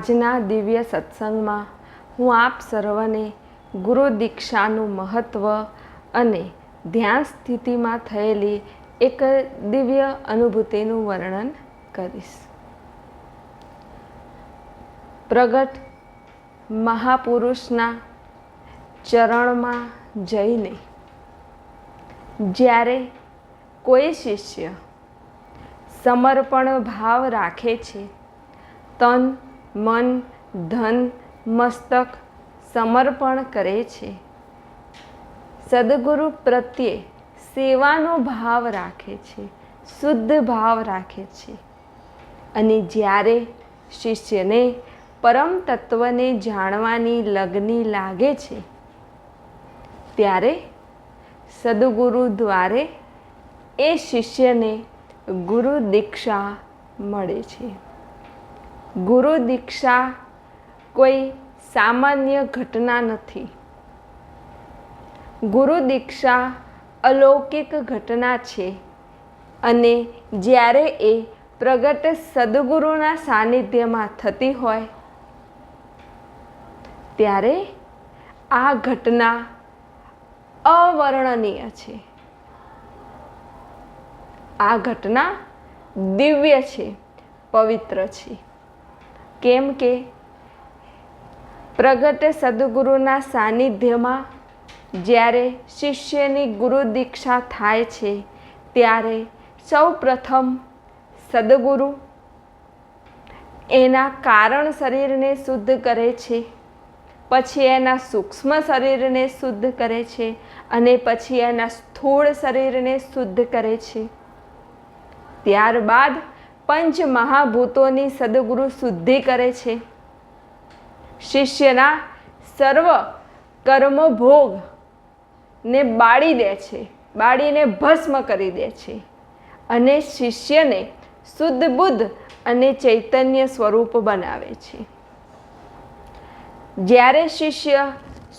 આજના દિવ્ય સત્સંગમાં હું આપ સર્વને ગુરુ દીક્ષાનું મહત્ત્વ અને ધ્યાન સ્થિતિમાં થયેલી એક દિવ્ય અનુભૂતિનું વર્ણન કરીશ. પ્રગટ મહાપુરુષના ચરણમાં જઈને જ્યારે કોઈ શિષ્ય સમર્પણ ભાવ રાખે છે, તન મન, ધન, મસ્તક સમર્પણ કરે છે. સદગુરુ પ્રત્યે સેવાનો ભાવ રાખે છે, શુદ્ધ ભાવ રાખે છે. અને જ્યારે શિષ્યને પરમ તત્વને જાણવાની લગ્ની લાગે છે, ત્યારે સદગુરુ દ્વારે એ શિષ્યને ગુરુ દીક્ષા મળે છે. ગુરુ દીક્ષા કોઈ સામાન્ય ઘટના નથી. ગુરુ દીક્ષા અલૌકિક ઘટના છે અને જ્યારે એ પ્રગટ સદગુરુના સાનિધ્યમાં થતી હોય, ત્યારે આ ઘટના અવર્ણનીય છે. આ ઘટના દિવ્ય છે, પવિત્ર છે. કેમ કે પ્રગટ સદગુરુના સાનિધ્યમાં જ્યારે શિષ્યની ગુરુ દીક્ષા થાય છે, ત્યારે સૌ પ્રથમ સદગુરુ એના કારણ શરીરને શુદ્ધ કરે છે, પછી એના સૂક્ષ્મ શરીરને શુદ્ધ કરે છે અને પછી એના સ્થૂળ શરીરને શુદ્ધ કરે છે. ત્યારબાદ પંચ મહાભૂતોની સદગુરુ શુદ્ધિ કરે છે. શિષ્યના સર્વ કર્મભોગ ને બાળી દે છે. બાળીને ભસ્મ કરી દે છે. અને શિષ્યને શુદ્ધ બુદ્ધ અને ચૈતન્ય સ્વરૂપ બનાવે છે. જ્યારે શિષ્ય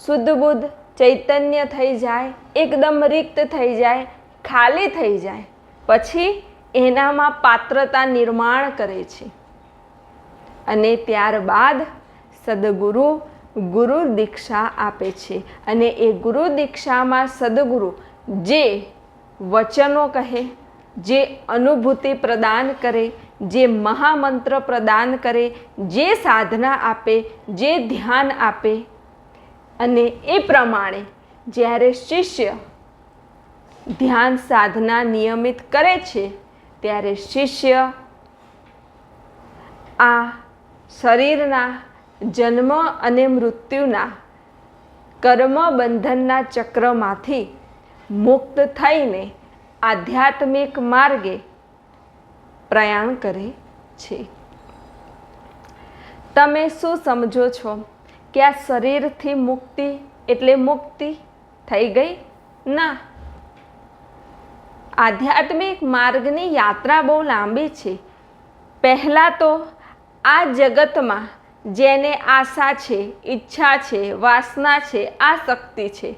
શુદ્ધ બુદ્ધ, ચૈતન્ય થઈ જાય, એકદમ રિક્ત થઈ જાય, ખાલી થઈ જાય, પછી એનામાં પાત્રતા નિર્માણ કરે છે. અને ત્યારબાદ સદગુરુ ગુરુ દીક્ષા આપે છે. અને એ ગુરુ દીક્ષામાં સદગુરુ જે વચનો કહે, જે અનુભૂતિ પ્રદાન કરે, જે મહામંત્ર પ્રદાન કરે, જે સાધના આપે, જે ધ્યાન આપે. અને એ પ્રમાણે જ્યારે શિષ્ય ધ્યાન સાધના નિયમિત કરે છે ત્યારે શિષ્ય આ શરીરના જન્મ અને મૃત્યુના કર્મ બંધનના ચક્રમાંથી મુક્ત થઈને આધ્યાત્મિક માર્ગે પ્રયાણ કરે છે. તમે શું સમજો છો કે આ શરીરથી મુક્તિ એટલે મુક્તિ થઈ ગઈ? ના. આધ્યાત્મિક માર્ગની યાત્રા બહુ લાંબી છે. પહેલાં તો આ જગતમાં જેને આશા છે, ઈચ્છા છે, વાસના છે, આ શક્તિ છે,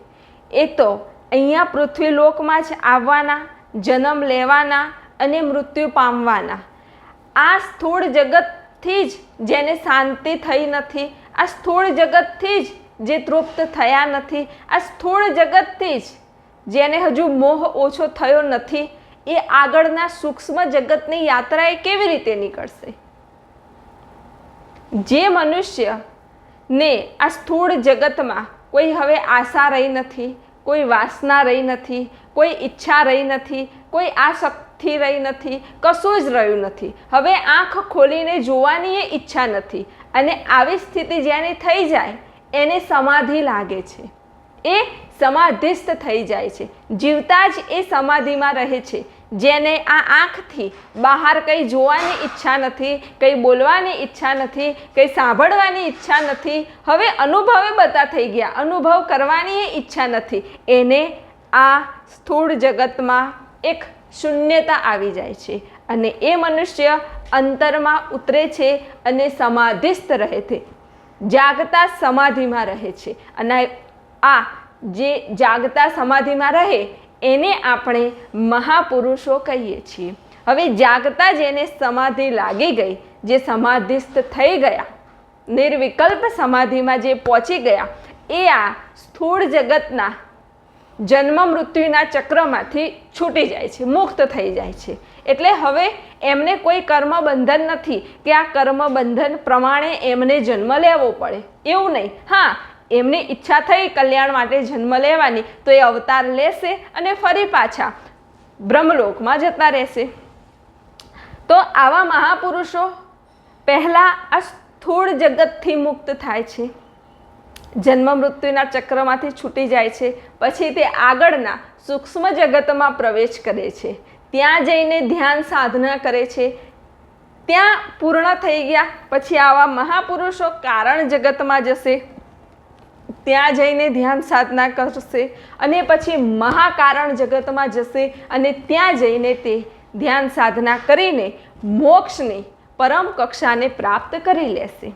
એ તો અહીંયા પૃથ્વીલોકમાં જ આવવાના, જન્મ લેવાના અને મૃત્યુ પામવાના. આ સ્થૂળ જગતથી જ જેને શાંતિ થઈ નથી, આ સ્થૂળ જગતથી જ જે તૃપ્ત થયા નથી, આ સ્થૂળ જગતથી જ જેને હજુ મોહ ઓછો થયો નથી, એ આગળના સૂક્ષ્મ જગતની યાત્રા એ કેવી રીતે નીકળશે? જે મનુષ્ય ને આ સ્થૂળ જગતમાં કોઈ હવે આશા રહી નથી, કોઈ વાસના રહી નથી, કોઈ ઈચ્છા રહી નથી, કોઈ આસક્તિ રહી નથી, કશું જ રહ્યું નથી. હવે આંખ ખોલીને જોવાની એ ઈચ્છા નથી અને આવી સ્થિતિ જેની થઈ જાય, એને સમાધિ લાગે છે. એ સમાધિસ્થ થઈ જાય છે. જીવતા જ એ સમાધિમાં રહે છે. જેને આ આંખથી બહાર કંઈ જોવાની ઈચ્છા નથી, કંઈ બોલવાની ઈચ્છા નથી, કંઈ સાંભળવાની ઈચ્છા નથી, હવે અનુભવે બધા થઈ ગયા. અનુભવ કરવાની ઈચ્છા નથી. એને આ સ્થૂળ જગતમાં એક શૂન્યતા આવી જાય છે અને એ મનુષ્ય અંતરમાં ઉતરે છે અને સમાધિસ્થ રહે છે. જાગતા સમાધિમાં રહે છે અને આ જે જાગતા સમાધિમાં રહે, એને આપણે મહાપુરુષો કહીએ છીએ. હવે જાગતા જેને સમાધિ લાગી ગઈ, જે સમાધિસ્થ થઈ ગયા, નિર્વિકલ્પ સમાધિમાં જે પહોંચી ગયા, એ આ સ્થૂળ જગતના જન્મ મૃત્યુના ચક્રમાંથી છૂટી જાય છે, મુક્ત થઈ જાય છે. એટલે હવે એમને કોઈ કર્મ બંધન નથી, કે આ કર્મ બંધન પ્રમાણે એમને જન્મ લેવો પડે. એવું નહીં. હા એમની ઈચ્છા થઈ કલ્યાણ માટે જન્મ લેવાની, તો એ અવતાર લેશે અને ફરી પાછા બ્રહ્મલોકમાં જતા રહેશે. તો આવા મહાપુરુષો પહેલાં આ સ્થૂળ જગતથી મુક્ત થાય છે. જન્મ મૃત્યુના ચક્રમાંથી છૂટી જાય છે, પછી તે આગળના સૂક્ષ્મ જગતમાં પ્રવેશ કરે છે. ત્યાં જઈને ધ્યાન સાધના કરે છે. ત્યાં પૂર્ણ થઈ ગયા, પછી આવા મહાપુરુષો કારણ જગતમાં જશે. ત્યાં જઈને ધ્યાન સાધના કરશે અને પછી મહાકારણ જગતમાં જશે અને ત્યાં જઈને તે ધ્યાન સાધના કરીને મોક્ષની પરમ કક્ષાને પ્રાપ્ત કરી લેશે.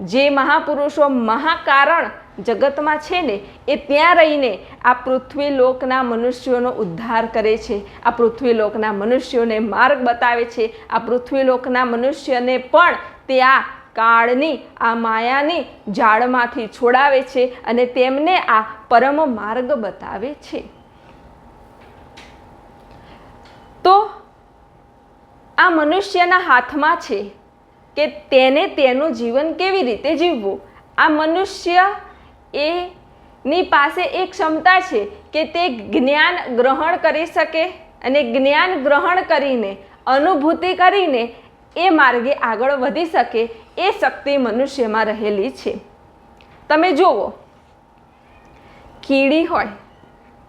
જે મહાપુરુષો મહાકારણ જગતમાં છે ને, એ ત્યાં રહીને આ પૃથ્વી લોકના મનુષ્યોનો ઉદ્ધાર કરે છે. આ પૃથ્વી લોકના મનુષ્યોને માર્ગ બતાવે છે. આ પૃથ્વી લોકના મનુષ્યને પણ તે આ કાળની, આ માયાની જાળમાંથી છોડાવે છે અને તેમને આ પરમ માર્ગ બતાવે છે. તો આ મનુષ્યના હાથમાં છે કે તેને તેનું જીવન કેવી રીતે જીવવું? આ મનુષ્ય એની પાસે એક ક્ષમતા છે કે તે જ્ઞાન ગ્રહણ કરી શકે અને જ્ઞાન ગ્રહણ કરીને, અનુભૂતિ કરીને એ માર્ગે આગળ વધી શકે એ શક્તિ મનુષ્યમાં રહેલી છે. તમે જુઓ, કીડી હોય,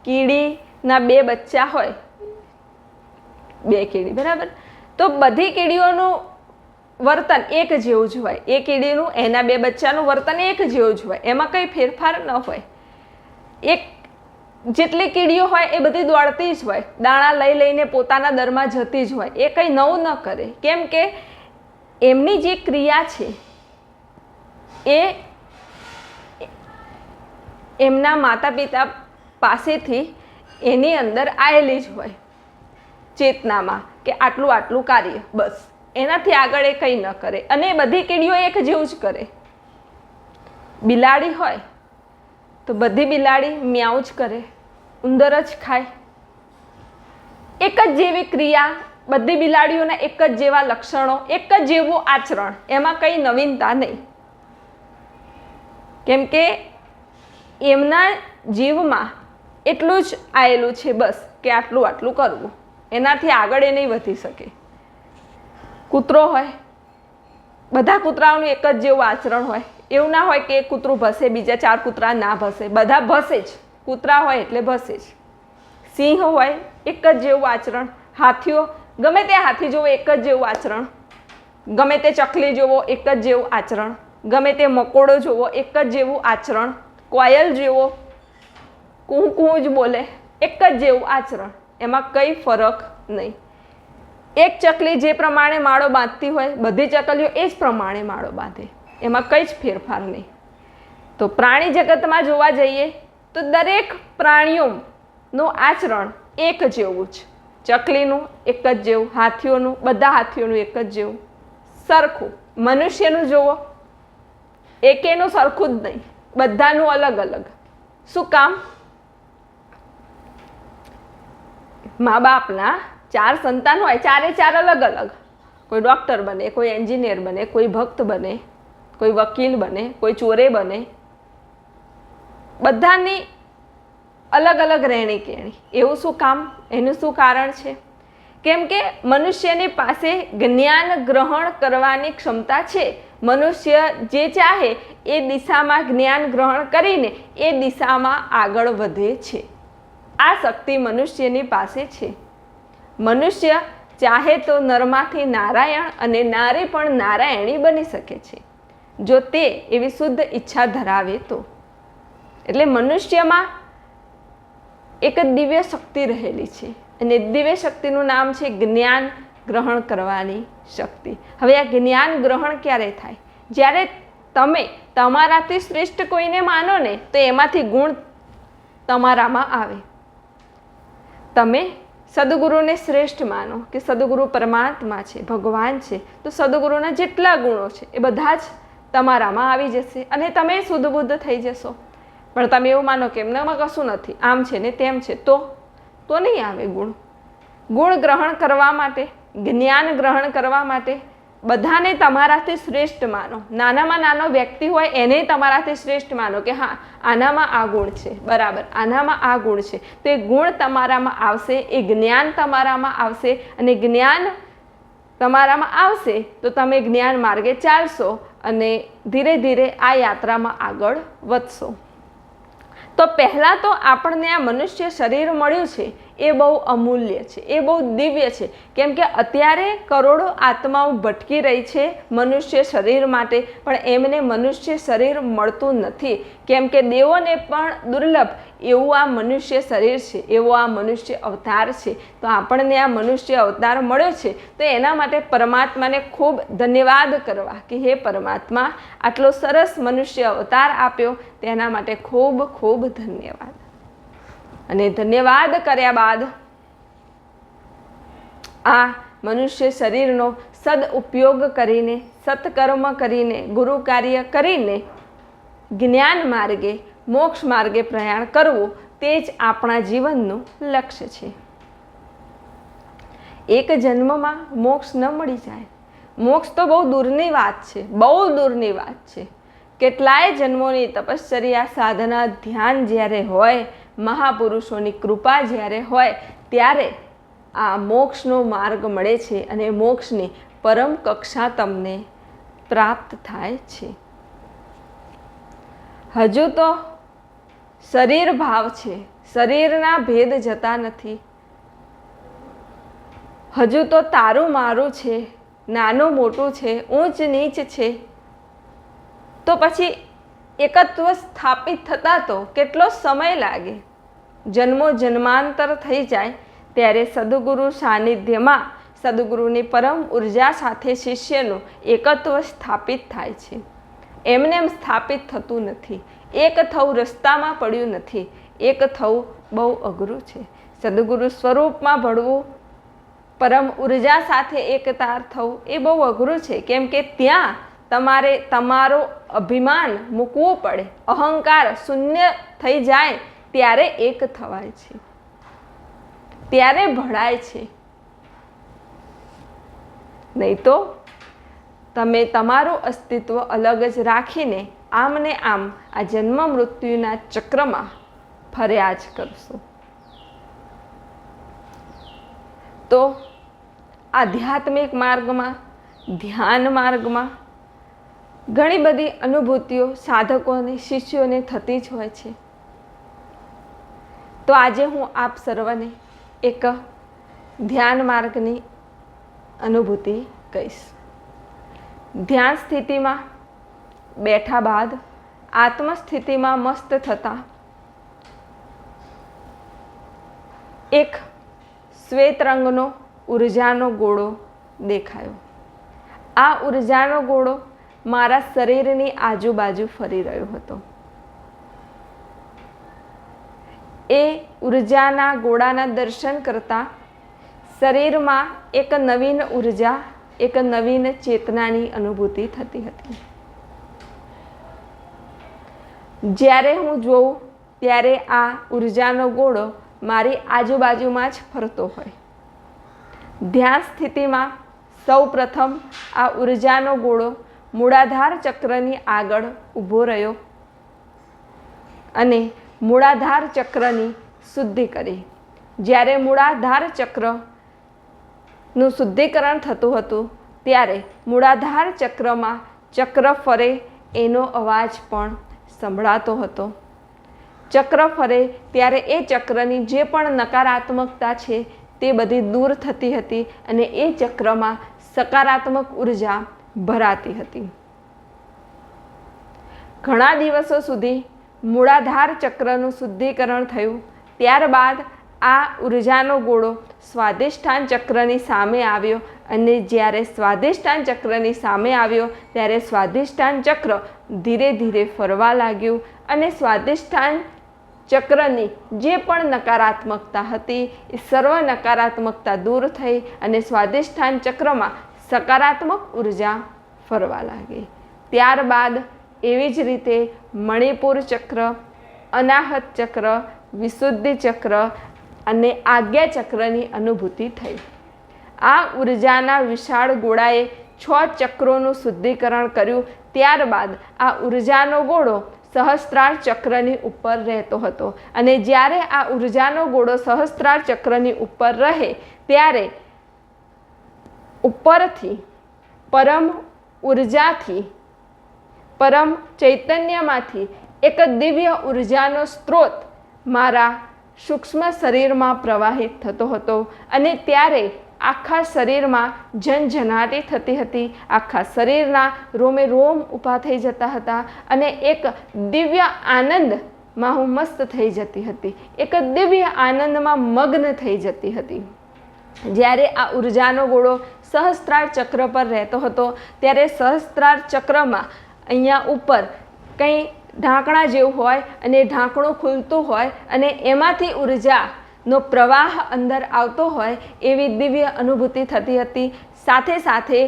કીડીના બે બચ્ચા હોય, બે કીડી, બરાબર? તો બધી કીડીઓનું વર્તન એક જેવું જ હોય. એ કીડીનું, એના બે બચ્ચાનું વર્તન એક જેવું જ હોય. એમાં કંઈ ફેરફાર ન હોય. એક જેટલી કીડીઓ હોય, એ બધી દોડતી જ હોય. દાણા લઈ લઈને પોતાના દરમાં જતી જ હોય. એ કંઈ નવું ન કરે. કેમ કે એમની જે ક્રિયા છે, એ એમના માતા પિતા પાસેથી એની અંદર આવેલી જ હોય, ચેતનામાં કે આટલું આટલું કાર્ય, બસ. એનાથી આગળ એ કંઈ ન કરે. અને બધી કીડીઓ એક જેવું જ કરે. બિલાડી હોય, તો બધી બિલાડી મ્યાઉ જ કરે, ઉંદર જ ખાય. એક જ જેવી ક્રિયા બધી બિલાડીઓના એક જ જેવા લક્ષણો, એક જ જેવું આચરણ. એમાં કંઈ નવીનતા નહીં. કેમ કે એમના જીવમાં એટલું જ આવેલું છે બસ કે આટલું આટલું કરવું. એનાથી આગળ એ નહીં વધી શકે. કૂતરો હોય, બધા કૂતરાઓનું એક જ જેવું આચરણ હોય. એવું ના હોય કે એક કૂતરું ભસે, બીજા ચાર કૂતરા ના ભસે. બધા ભસે જ. કૂતરા હોય એટલે ભસે જ. સિંહ હોય, એક જ જેવું આચરણ. હાથીઓ ગમે તે હાથી જોવો, એક જ જેવું આચરણ. ગમે તે ચકલી જોવો, એક જ જેવું આચરણ. ગમે તે મકોડો જોવો, એક જ જેવું આચરણ. કોયલ જેવો કું કું જ બોલે, એક જ જેવું આચરણ. એમાં કંઈ ફરક નહીં. એક ચકલી જે પ્રમાણે માળો બાંધતી હોય, બધી ચકલીઓ એ જ પ્રમાણે માળો બાંધે. એમાં કંઈ જ ફેરફાર નહીં. તો પ્રાણી જગતમાં જોવા જઈએ, તો દરેક પ્રાણીઓનું આચરણ એક જેવું જ. ચકલીનું એક જ જેવું, હાથીઓનું, બધા હાથીઓનું એક જ જેવું. સરખું. મનુષ્યનું જુઓ. એકેનું સરખું જ નહીં. બધાનું અલગ અલગ. શું કામ? મા બાપના ચાર સંતાન હોય, ચારે ચાર અલગ અલગ. કોઈ ડૉક્ટર બને, કોઈ એન્જિનિયર બને, કોઈ ભક્ત બને, કોઈ વકીલ બને, કોઈ ચોરે બને. બધાની અલગ અલગ રહેણી કહેણી એવું શું કામ? એનું શું કારણ છે? કેમ કે મનુષ્યની પાસે જ્ઞાન ગ્રહણ કરવાની ક્ષમતા છે. મનુષ્ય જે ચાહે એ દિશામાં જ્ઞાન ગ્રહણ કરીને એ દિશામાં આગળ વધે છે. આ શક્તિ મનુષ્યની પાસે છે. મનુષ્ય ચાહે તો નરમાંથી નારાયણ અને નારી પણ નારાયણી બની શકે છે. જો તે એવી શુદ્ધ ઈચ્છા ધરાવે તો. એટલે મનુષ્યમાં એક દિવ્ય શક્તિ રહેલી છે. અને દિવ્ય શક્તિનું નામ છે જ્ઞાન ગ્રહણ કરવાની શક્તિ. હવે આ જ્ઞાન ગ્રહણ ક્યારે થાય? જ્યારે તમે તમારાથી શ્રેષ્ઠ કોઈને માનો ને, તો એમાંથી ગુણ તમારામાં આવે. તમે સદગુરુને શ્રેષ્ઠ માનો કે સદગુરુ પરમાત્મા છે, ભગવાન છે, તો સદગુરુના જેટલા ગુણો છે, એ બધા જ તમારામાં આવી જશે અને તમે શુદ્ધબુદ્ધ થઈ જશો. પણ તમે એવું માનો કે એમનામાં કશું નથી. આમ છે ને તેમ છે. તો? તો નહીં આવે ગુણ. ગુણ ગ્રહણ કરવા માટે, જ્ઞાન ગ્રહણ કરવા માટે બધાને તમારાથી શ્રેષ્ઠ માનો. નાનામાં નાનો વ્યક્તિ હોય એને તમારાથી શ્રેષ્ઠ માનો કે હા, આનામાં આ ગુણ છે. બરાબર, આનામાં આ ગુણ છે. તો એ ગુણ તમારામાં આવશે, એ જ્ઞાન તમારામાં આવશે અને જ્ઞાન તમારામાં આવશે, તો તમે જ્ઞાન માર્ગે ચાલશો અને ધીરે ધીરે આ યાત્રામાં આગળ વધશો. તો પહેલાં તો આપણને આ મનુષ્ય શરીર મળ્યું છે. એ બહુ અમૂલ્ય છે, એ બહુ દિવ્ય છે. કેમ કે અત્યારે કરોડો આત્માઓ ભટકી રહી છે મનુષ્ય શરીર માટે, પણ એમને મનુષ્ય શરીર મળતું નથી. કેમ કે દેવોને પણ દુર્લભ એવું આ મનુષ્ય શરીર છે, એવો આ મનુષ્ય અવતાર છે. તો આપણને આ મનુષ્ય અવતાર મળ્યો છે, તો એના માટે પરમાત્માને ખૂબ ધન્યવાદ કરવા કે હે પરમાત્મા, આટલો સરસ મનુષ્ય અવતાર આપ્યો, તેના માટે ખૂબ ખૂબ ધન્યવાદ. અને ધન્યવાદ કર્યા બાદ આ મનુષ્ય શરીરનો સદઉપયોગ કરીને, સત્કર્મ કરીને, ગુરુ કાર્ય કરીને જ્ઞાન માર્ગે, મોક્ષ માર્ગે પ્રયાણ કરવું તે જ આપણા જીવનનું લક્ષ્ય છે. એક જન્મમાં મોક્ષ ન મળી જાય. મોક્ષ તો બહુ દૂરની વાત છે, બહુ દૂરની વાત છે. કેટલાય જન્મોની તપશ્ચર્યા, સાધના, ધ્યાન જ્યારે હોય મહાપુરુષોની કૃપા જ્યારે હોય ત્યારે આ મોક્ષનો માર્ગ મળે છે અને મોક્ષની પરમ કક્ષા તમને પ્રાપ્ત થાય છે. હજુ તો શરીર ભાવ છે, શરીરના ભેદ જતા નથી. હજુ તો તારું મારું છે, નાનું મોટું છે, ઊંચ નીચ છે. તો પછી એકત્વ સ્થાપિત થતા તો કેટલો સમય લાગે? જન્મો જન્માંતર થઈ જાય, ત્યારે સદગુરુ સાનિધ્યમાં સદગુરુની પરમ ઊર્જા સાથે શિષ્યનું એકત્વ સ્થાપિત થાય છે. એમને એમ સ્થાપિત થતું નથી. એક થવું રસ્તામાં પડ્યું નથી. એક થવું બહુ અઘરું છે. સદગુરુ સ્વરૂપમાં ભળવું, પરમ ઊર્જા સાથે એકતાર થવું એ બહુ અઘરું છે. કેમ કે ત્યાં તમારે તમારો અભિમાન મૂકવું પડે. અહંકાર શૂન્ય થઈ જાય ત્યારે એક થવાય છે. ત્યારે ભળાય છે. નહીં તો તમે તમારું અસ્તિત્વ અલગ જ રાખીને આમ ને આમ આ જન્મ મૃત્યુના ચક્રમાં ફર્યા જ કરશો. તો આધ્યાત્મિક માર્ગમાં, ધ્યાન માર્ગમાં ઘણી બધી અનુભૂતિઓ સાધકોને, શિષ્યોને થતી જ હોય છે. તો આજે હું આપ સર્વને એક ધ્યાન માર્ગની અનુભૂતિ કહીશ. ધ્યાન સ્થિતિમાં બેઠા બાદ આત્મસ્થિતિમાં મસ્ત થતાં એક શ્વેત રંગનો ઉર્જાનો ગોળો દેખાયો. આ ઉર્જાનો ગોળો મારા શરીરની આજુબાજુ ફરી રહ્યો હતો. એ ઉર્જાના ગોળાના દર્શન કરતા શરીરમાં એક નવીન ઊર્જા, એક નવીન ચેતનાની અનુભૂતિ થતી હતી. જ્યારે હું જોઉં, ત્યારે આ ઉર્જાનો ગોળો મારી આજુબાજુમાં જ ફરતો હોય. ધ્યાન સ્થિતિમાં સૌ પ્રથમ આ ઉર્જાનો ગોળો મૂળાધાર ચક્રની આગળ ઊભો રહ્યો અને મૂળાધાર ચક્રની શુદ્ધિ કરી. જ્યારે મૂળાધાર ચક્રનું શુદ્ધિકરણ થતું હતું, ત્યારે મૂળાધાર ચક્રમાં ચક્ર ફરે એનો અવાજ પણ સંભળાતો હતો. ચક્ર ફરે ત્યારે એ ચક્રની જે પણ નકારાત્મકતા છે, તે બધી દૂર થતી હતી અને એ ચક્રમાં સકારાત્મક ઊર્જા ભરાતી હતી. ઘણા દિવસો સુધી મૂળાધાર ચક્રનું શુદ્ધિકરણ થયું. ત્યારબાદ આ ઉર્જાનો ગોળો સ્વાદિષ્ઠાન ચક્રની સામે આવ્યો અને જ્યારે સ્વાદિષ્ઠાન ચક્રની સામે આવ્યો, ત્યારે સ્વાદિષ્ઠાન ચક્ર ધીરે ધીરે ફરવા લાગ્યું અને સ્વાદિષ્ઠાન ચક્રની જે પણ નકારાત્મકતા હતી, એ સર્વ નકારાત્મકતા દૂર થઈ અને સ્વાદિષ્ઠાન ચક્રમાં સકારાત્મક ઊર્જા ફરવા લાગી. ત્યારબાદ એવી જ રીતે મણિપુર ચક્ર, અનાહત ચક્ર, વિશુદ્ધિ ચક્ર અને આજ્ઞા ચક્રની અનુભૂતિ થઈ. આ ઉર્જાના વિશાળ ગોળાએ છ ચક્રોનું શુદ્ધિકરણ કર્યું, ત્યારબાદ આ ઉર્જાનો ગોળો સહસ્ત્રાર ચક્રની ઉપર રહેતો હતો અને જ્યારે આ ઉર્જાનો ગોળો સહસ્ત્રાર ચક્રની ઉપર રહે, ત્યારે ઉપરથી પરમ ઉર્જાથી પરમ ચૈતન્યમાંથી એક દિવ્ય ઉર્જાનો સ્ત્રોત મારા સૂક્ષ્મ શરીરમાં પ્રવાહિત થતો હતો અને ત્યારે આખા શરીરમાં ઝનઝનાટી થતી હતી. આખા શરીરના રોમે રોમ ઊભા થઈ જતા હતા અને એક દિવ્ય આનંદમાં હું મસ્ત થઈ જતી હતી. એક દિવ્ય આનંદમાં મગ્ન થઈ જતી હતી. જ્યારે આ ઉર્જાનો ગોળો સહસ્ત્રાર ચક્ર પર રહેતો હતો, ત્યારે સહસ્ત્રાર ચક્રમાં અહીંયા ઉપર કંઈ ઢાંકણા જેવું હોય અને ઢાંકણું ખુલતું હોય અને એમાંથી ઉર્જાનો પ્રવાહ અંદર આવતો હોય એવી દિવ્ય અનુભૂતિ થતી હતી. સાથે સાથે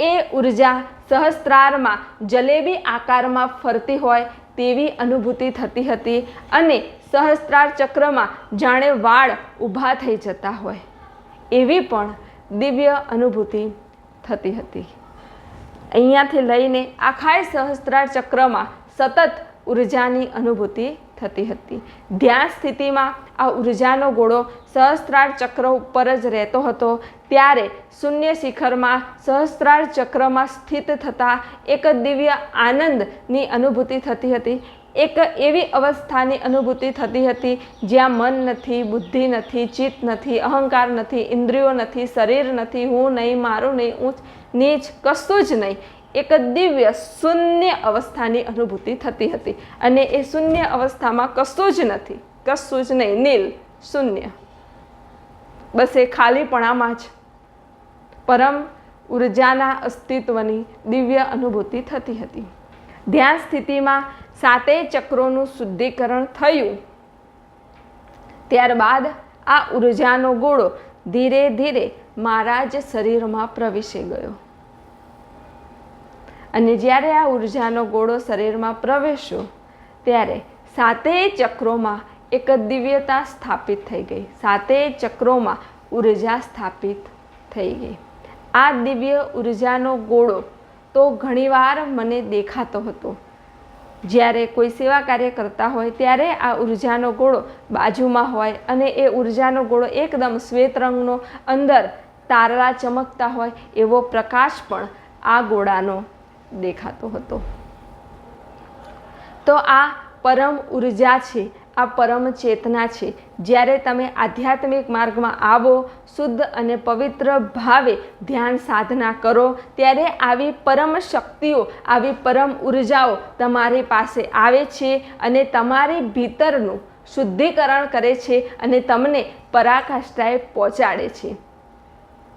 એ ઊર્જા સહસ્ત્રારમાં જલેબી આકારમાં ફરતી હોય તેવી અનુભૂતિ થતી હતી અને સહસ્ત્રાર ચક્રમાં જાણે વાળ ઊભા થઈ જતા હોય એવી પણ દિવ્ય અનુભૂતિ થતી હતી. અહીંયાથી લઈને આખાય સહસ્ત્રાર ચક્રમાં સતત ઉર્જાની અનુભૂતિ થતી હતી. ધ્યાન સ્થિતિમાં આ ઉર્જાનો ગોળો સહસ્ત્રાર ચક્ર ઉપર જ રહેતો હતો, ત્યારે શૂન્ય શિખરમાં સહસ્ત્રાર ચક્રમાં સ્થિત થતાં એક દિવ્ય આનંદની અનુભૂતિ થતી હતી. એક એવી અવસ્થાની અનુભૂતિ થતી હતી જ્યાં મન નથી, બુદ્ધિ નથી, ચિત્ત નથી, અહંકાર નથી, ઇન્દ્રિયો નથી, શરીર નથી, હું નહીં, મારું નહીં ઊંચ નીચ કશું જ નહીં. એક દિવ્ય શૂન્ય અવસ્થાની અનુભૂતિ થતી હતી અને એ શૂન્ય અવસ્થામાં કશું જ નથી. કશું જ નહીં. નીલ શૂન્ય. બસ એ ખાલીપણામાં જ પરમ ઉર્જાના અસ્તિત્વની દિવ્ય અનુભૂતિ થતી હતી. ધ્યાન સ્થિતિમાં સાતેય ચક્રોનું શુદ્ધિકરણ થયું. ત્યારબાદ આ ઉર્જાનો ગોળો ધીરે ધીરે મારા જ શરીરમાં પ્રવેશી ગયો. અને જ્યારે આ ઉર્જાનો ગોળો શરીરમાં પ્રવેશ્યો, ત્યારે સાતેય ચક્રોમાં એક દિવ્યતા સ્થાપિત થઈ ગઈ. સાતેય ચક્રોમાં ઊર્જા સ્થાપિત થઈ ગઈ. આ દિવ્ય ઉર્જાનો ગોળો તો ઘણીવાર મને દેખાતો હતો. જ્યારે કોઈ સેવા કાર્ય કરતા હોય ત્યારે આ ઉર્જાનો ગોળો બાજુમાં હોય અને એ ઉર્જાનો ગોળો એકદમ શ્વેત રંગનો અંદર તારા ચમકતા હોય એવો પ્રકાશ પણ આ ગોળાનો દેખાતો હતો. તો આ પરમ ઊર્જા છે આ પરમ ચેતના છે. જ્યારે તમે આધ્યાત્મિક માર્ગમાં આવો, શુદ્ધ અને પવિત્ર ભાવે ધ્યાન સાધના કરો, ત્યારે આવી પરમ શક્તિઓ, આવી પરમ ઉર્જાઓ તમારી પાસે આવે છે અને તમારી ભીતરનું શુદ્ધિકરણ કરે છે અને તમને પરાકાષ્ઠાએ પહોંચાડે છે.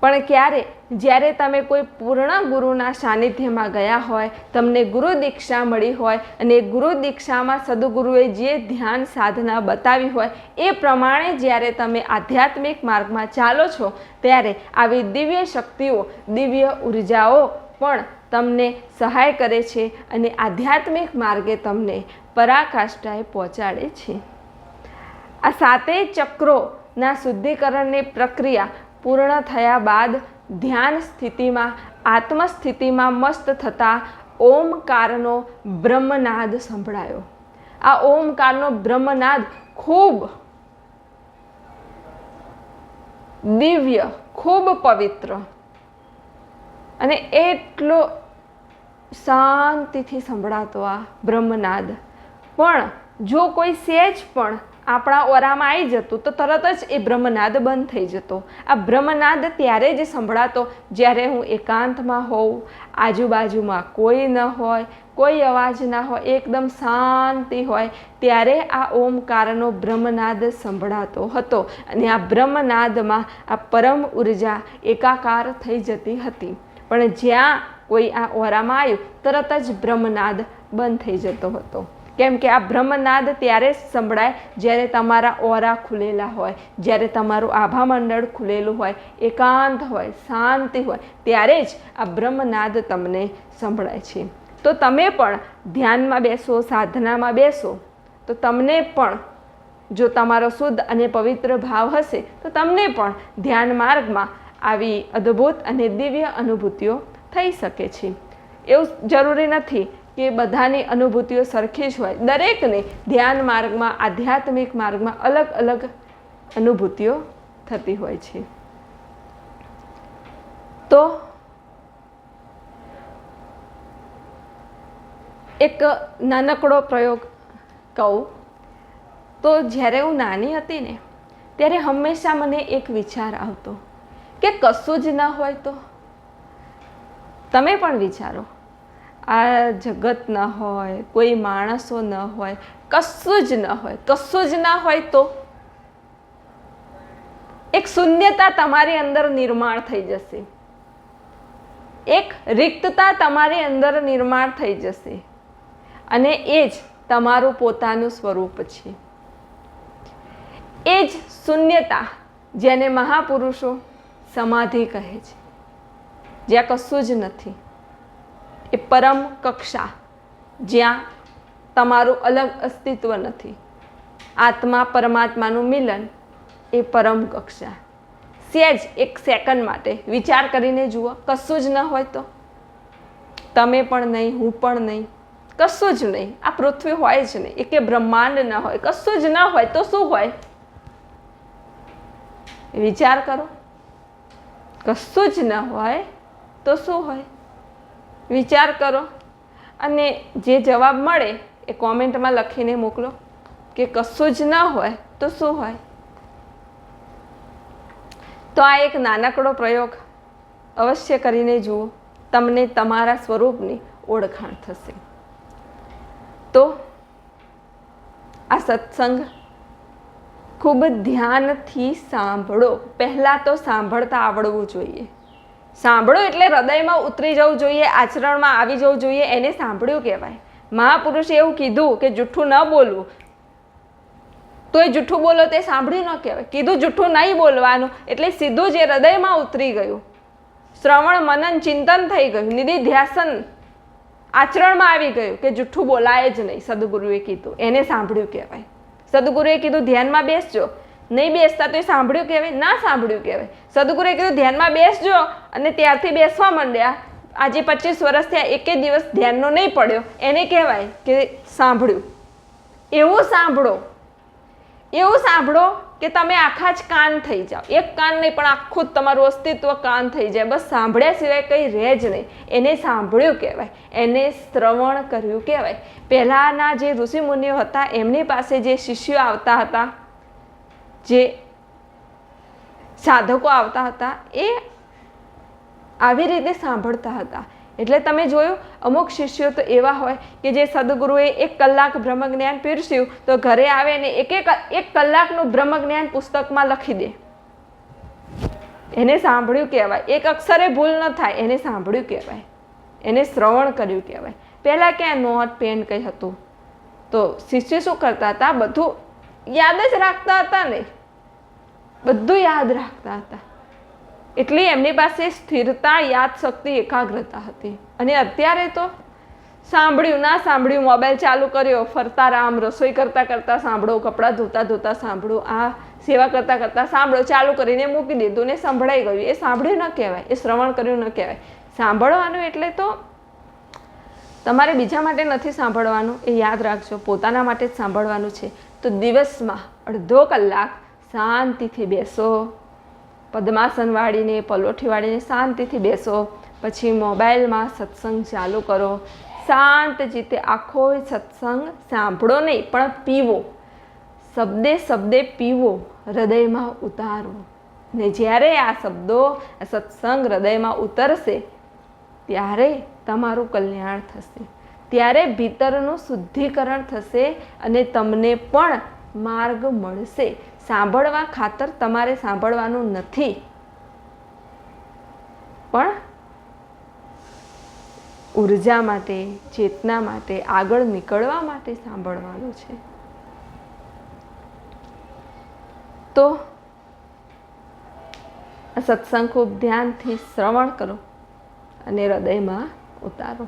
પણ ક્યારે? જ્યારે તમે કોઈ પૂર્ણ ગુરુના સાનિધ્યમાં ગયા હોય, તમને ગુરુ દીક્ષા મળી હોય અને ગુરુ દીક્ષામાં સદગુરુએ જે ધ્યાન સાધના બતાવી હોય, એ પ્રમાણે જ્યારે તમે આધ્યાત્મિક માર્ગમાં ચાલો છો, ત્યારે આવી દિવ્ય શક્તિઓ, દિવ્ય ઉર્જાઓ પણ તમને સહાય કરે છે અને આધ્યાત્મિક માર્ગે તમને પરાકાષ્ઠાએ પહોંચાડે છે. આ સાતેય ચક્રોના શુદ્ધિકરણની પ્રક્રિયા પૂર્ણ થયા બાદ ધ્યાન સ્થિતિમાં, આત્મસ્થિતિમાં મસ્ત થતા ઓમકારનો બ્રહ્મનાદ સંભળાયો. આ ઓમકારનો બ્રહ્મનાદ ખૂબ દિવ્ય, ખૂબ પવિત્ર અને એટલો શાંતિથી સંભળાતો આ બ્રહ્મનાદ. પણ જો કોઈ સેજ પણ આપણા ઓરામાં આવી જતું, તો તરત જ એ બ્રહ્મનાદ બંધ થઈ જતો. આ બ્રહ્મનાદ ત્યારે જ સંભળાતો જ્યારે હું એકાંતમાં હોઉં, આજુબાજુમાં કોઈ ન હોય, કોઈ અવાજ ના હોય, એકદમ શાંતિ હોય, ત્યારે આ ઓમકારનો બ્રહ્મનાદ સંભળાતો હતો. અને આ બ્રહ્મનાદમાં આ પરમ ઊર્જા એકાકાર થઈ જતી હતી. પણ જ્યાં કોઈ આ ઓરામાં આવ્યું, તરત જ બ્રહ્મનાદ બંધ થઈ જતો હતો. કેમ કે આ બ્રહ્મનાદ ત્યારે જ સંભળાય જ્યારે તમારા ઓરા ખુલેલા હોય, જ્યારે તમારું આભા મંડળ ખુલેલું હોય, એકાંત હોય, શાંતિ હોય, ત્યારે જ આ બ્રહ્મનાદ તમને સંભળાય છે. તો તમે પણ ધ્યાનમાં બેસો, સાધનામાં બેસો, તો તમને પણ જો તમારો શુદ્ધ અને પવિત્ર ભાવ હશે, તો તમને પણ ધ્યાન માર્ગમાં આવી અદ્ભુત અને દિવ્ય અનુભૂતિઓ થઈ શકે છે. એવું જરૂરી નથી કે બધાની અનુભૂતિઓ સરખી જ હોય. દરેકને ધ્યાન માર્ગમાં, આધ્યાત્મિક માર્ગમાં અલગ અલગ અનુભૂતિઓ થતી હોય છે. તો એક નાનકડો પ્રયોગ કહું. તો જ્યારે હું નાની હતી ને, ત્યારે હંમેશા મને એક વિચાર આવતો કે કશું જ ન હોય તો? તમે પણ વિચારો. આ જગત ન હોય, કોઈ માણસો ન હોય, કશું જ ન હોય. કશું જ ના હોય તો એક શૂન્યતા તમારી અંદર નિર્માણ થઈ જશે. એક રિક્તતા તમારી અંદર નિર્માણ થઈ જશે. અને એ જ તમારું પોતાનું સ્વરૂપ છે. એ જ શૂન્યતા જેને મહાપુરુષો સમાધિ કહે છે. જ્યાં કશું જ નથી. એ પરમ કક્ષા જ્યાં તમારું અલગ અસ્તિત્વ નથી. આત્મા પરમાત્માનું મિલન એ પરમ કક્ષા. સેજ એક સેકન્ડ માટે વિચાર કરીને જુઓ, કશું જ ન હોય તો? તમે પણ નહીં, હું પણ નહીં. કશું જ નહીં. આ પૃથ્વી હોય જ નહીં. એકે બ્રહ્માંડ ન હોય. કશું જ ન હોય તો શું હોય? વિચાર કરો. કશું જ ન હોય તો શું હોય? વિચાર કરો અને જે જવાબ મળે એ કોમેન્ટમાં લખીને મોકલો કે કશું જ ન હોય તો શું હોય? તો આ એક નાનકડો પ્રયોગ અવશ્ય કરીને જુઓ, તમને તમારા સ્વરૂપની ઓળખાણ થશે. તો આ સત્સંગ ખૂબ ધ્યાનથી સાંભળો. પહેલાં તો સાંભળતા આવડવું જોઈએ. સાંભળો એટલે હૃદયમાં ઉતરી જવું જોઈએ, આચરણમાં આવી જવું જોઈએ, એને સાંભળ્યું કહેવાય. મહાપુરુષે એવું કીધું કે જૂઠું ન બોલવું. તો એ જૂઠું બોલો તે સાંભળ્યું ન કહેવાય. કીધું જૂઠું નહીં બોલવાનું એટલે સીધું જે હૃદયમાં ઉતરી ગયું. શ્રવણ, મનન, ચિંતન થઈ ગયું. નિધિ ધ્યાસન આચરણમાં આવી ગયું કે જૂઠું બોલાય જ નહીં, સદગુરુએ કીધું. એને સાંભળ્યું કહેવાય. સદગુરુએ કીધું, ધ્યાનમાં બેસજો. નહીં બેસતા તો એ સાંભળ્યું કહેવાય, ના સાંભળ્યું કહેવાય. સદગુરુએ કીધું ધ્યાનમાં બેસજો. અને ત્યારથી બેસવા માંડ્યા. આજે પચીસ વર્ષ થયા, એકે દિવસ ધ્યાનનો નહીં પડ્યો. એને કહેવાય કે સાંભળ્યું. એવું સાંભળો. એવું સાંભળો કે તમે આખા જ કાન થઈ જાઓ. એક કાન નહીં, પણ આખું જ તમારું અસ્તિત્વ કાન થઈ જાય. બસ સાંભળ્યા સિવાય કંઈ રહે જ નહીં. એને સાંભળ્યું કહેવાય. એને શ્રવણ કર્યું કહેવાય. પહેલાંના જે ઋષિમુનિઓ હતા, એમની પાસે જે શિષ્યો આવતા હતા જે સાધકો આવતા હતા એ આવી રીતે સાંભળતા હતા. એટલે તમે જોયું, અમુક શિષ્યો તો એવા હોય કે જે સદગુરુએ એક કલાક બ્રહ્મજ્ઞાન પીરસ્યું તો ઘરે આવે ને એક એક એક કલાકનું બ્રહ્મજ્ઞાન પુસ્તકમાં લખી દે. એને સાંભળ્યું કહેવાય. એક અક્ષરે ભૂલ ન થાય, એને સાંભળ્યું કહેવાય. એને શ્રવણ કર્યું કહેવાય. પહેલાં ક્યાં નોટ, પેન કંઈ હતું? તો શિષ્ય શું કરતા હતા? બધું યાદ જ રાખતા હતા ને? બધું યાદ રાખતા હતા. એટલી એમની પાસે સ્થિરતા યાદશક્તિ એકાગ્રતા હતી. અને અત્યારે તો સાંભળ્યું ના સાંભળ્યું, મોબાઈલ ચાલુ કર્યો, ફરતા રામ, રસોઈ કરતાં કરતાં સાંભળો, કપડાં ધોતા ધોતા સાંભળો, આ સેવા કરતાં કરતાં સાંભળો, ચાલુ કરીને મૂકી દીધું ને સંભળાઈ ગયું. એ સાંભળ્યું ન કહેવાય, એ શ્રવણ કર્યું ન કહેવાય. સાંભળવાનું એટલે તો તમારે બીજા માટે નથી સાંભળવાનું, એ યાદ રાખજો. પોતાના માટે જ સાંભળવાનું છે. તો દિવસમાં અડધો કલાક શાંતિથી બેસો. પદ્માસન વાળીને પલોઠી વાળીને શાંતિથી બેસો. પછી મોબાઈલમાં સત્સંગ ચાલુ કરો. શાંત જીતે આખો સત્સંગ સાંભળો નહીં, પણ પીવો. શબ્દે શબ્દે પીવો, હૃદયમાં ઉતારો. ને જ્યારે આ શબ્દો સત્સંગ હૃદયમાં ઉતરશે, ત્યારે તમારું કલ્યાણ થશે. ત્યારે ભીતરનું શુદ્ધિકરણ થશે અને તમને પણ માર્ગ મળશે. સાંભળવા ખાતર તમારે સાંભળવાનું નથી. પણ ઊર્જા માટે, ચેતના માટે, આગળ નીકળવા માટે સાંભળવાનું છે. તો સત્સંગ ખૂબ ધ્યાનથી શ્રવણ કરો અને હૃદયમાં ઉતારો.